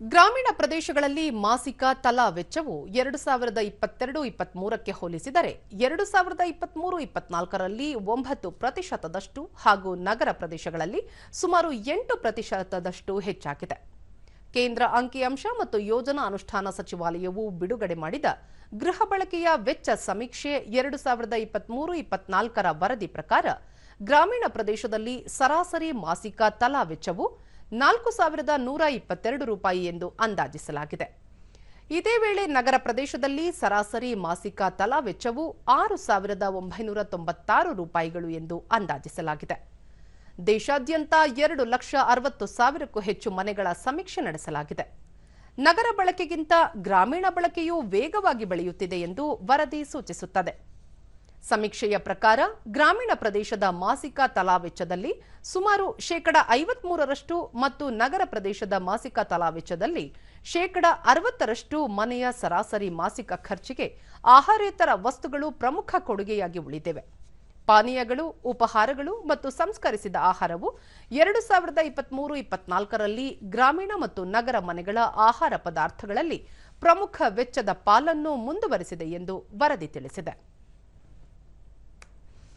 ಗ್ರಾಮೀಣ ಪ್ರದೇಶಗಳಲ್ಲಿ ಮಾಸಿಕ ತಲಾ ವೆಚ್ಚವು ಎರಡು ಸಾವಿರದ ಇಪ್ಪತ್ತೆರಡು ಇಪ್ಪತ್ಮೂರಕ್ಕೆ ಹೋಲಿಸಿದರೆ ಎರಡು ಸಾವಿರದ ಇಪ್ಪತ್ಮೂರು ಇಪ್ಪತ್ನಾಲ್ಕರಲ್ಲಿ ಒಂಬತ್ತು ಪ್ರತಿಶತದಷ್ಟು ಹಾಗೂ ನಗರ ಪ್ರದೇಶಗಳಲ್ಲಿ ಸುಮಾರು ಎಂಟು ಪ್ರತಿಶತದಷ್ಟು ಹೆಚ್ಚಾಗಿದೆ. ಕೇಂದ್ರ ಅಂಕಿಅಂಶ ಮತ್ತು ಯೋಜನಾ ಅನುಷ್ಠಾನ ಸಚಿವಾಲಯವು ಬಿಡುಗಡೆ ಮಾಡಿದ ಗೃಹ ಬಳಕೆಯ ವೆಚ್ಚ ಸಮೀಕ್ಷೆ ಎರಡು ಸಾವಿರದ ಇಪ್ಪತ್ಮೂರು ಇಪ್ಪತ್ನಾಲ್ಕರ ವರದಿ ಪ್ರಕಾರ ಗ್ರಾಮೀಣ ಪ್ರದೇಶದಲ್ಲಿ ಸರಾಸರಿ ಮಾಸಿಕ ತಲಾ ವೆಚ್ಚವು ನಾಲ್ಕು ಸಾವಿರದ ನೂರ ಇಪ್ಪತ್ತೆರಡು ರೂಪಾಯಿ ಎಂದು ಅಂದಾಜಿಸಲಾಗಿದೆ. ಇದೇ ವೇಳೆ ನಗರ ಪ್ರದೇಶದಲ್ಲಿ ಸರಾಸರಿ ಮಾಸಿಕ ತಲಾ ವೆಚ್ಚವು ಆರು ಸಾವಿರದ ಒಂಬೈನೂರ ತೊಂಬತ್ತಾರು ರೂಪಾಯಿಗಳು ಎಂದು ಅಂದಾಜಿಸಲಾಗಿದೆ. ದೇಶಾದ್ಯಂತ ಎರಡು ಲಕ್ಷ ಅರವತ್ತು ಸಾವಿರಕ್ಕೂ ಹೆಚ್ಚು ಮನೆಗಳ ಸಮೀಕ್ಷೆ ನಡೆಸಲಾಗಿದೆ. ನಗರ ಬಳಕೆಗಿಂತ ಗ್ರಾಮೀಣ ಬಳಕೆಯು ವೇಗವಾಗಿ ಬೆಳೆಯುತ್ತಿದೆ ಎಂದು ವರದಿ ಸೂಚಿಸುತ್ತದೆ. ಸಮೀಕ್ಷೆಯ ಪ್ರಕಾರ ಗ್ರಾಮೀಣ ಪ್ರದೇಶದ ಮಾಸಿಕ ತಲಾ ವೆಚ್ಚದಲ್ಲಿ ಸುಮಾರು ಶೇಕಡ ಐವತ್ಮೂರರಷ್ಟು ಮತ್ತು ನಗರ ಪ್ರದೇಶದ ಮಾಸಿಕ ತಲಾ ವೆಚ್ಚದಲ್ಲಿ ಶೇಕಡ ಅರವತ್ತರಷ್ಟು ಮನೆಯ ಸರಾಸರಿ ಮಾಸಿಕ ಖರ್ಚಿಗೆ ಆಹಾರೇತರ ವಸ್ತುಗಳು ಪ್ರಮುಖ ಕೊಡುಗೆಯಾಗಿ ಉಳಿದಿವೆ. ಪಾನೀಯಗಳು, ಉಪಹಾರಗಳು ಮತ್ತು ಸಂಸ್ಕರಿಸಿದ ಆಹಾರವು ಎರಡು ಸಾವಿರದ ಇಪ್ಪತ್ಮೂರು ಇಪ್ಪತ್ನಾಲ್ಕರಲ್ಲಿ ಗ್ರಾಮೀಣ ಮತ್ತು ನಗರ ಮನೆಗಳ ಆಹಾರ ಪದಾರ್ಥಗಳಲ್ಲಿ ಪ್ರಮುಖ ವೆಚ್ಚದ ಪಾಲನ್ನು ಮುಂದುವರೆಸಿದೆ ಎಂದು ವರದಿ ತಿಳಿಸಿದೆ.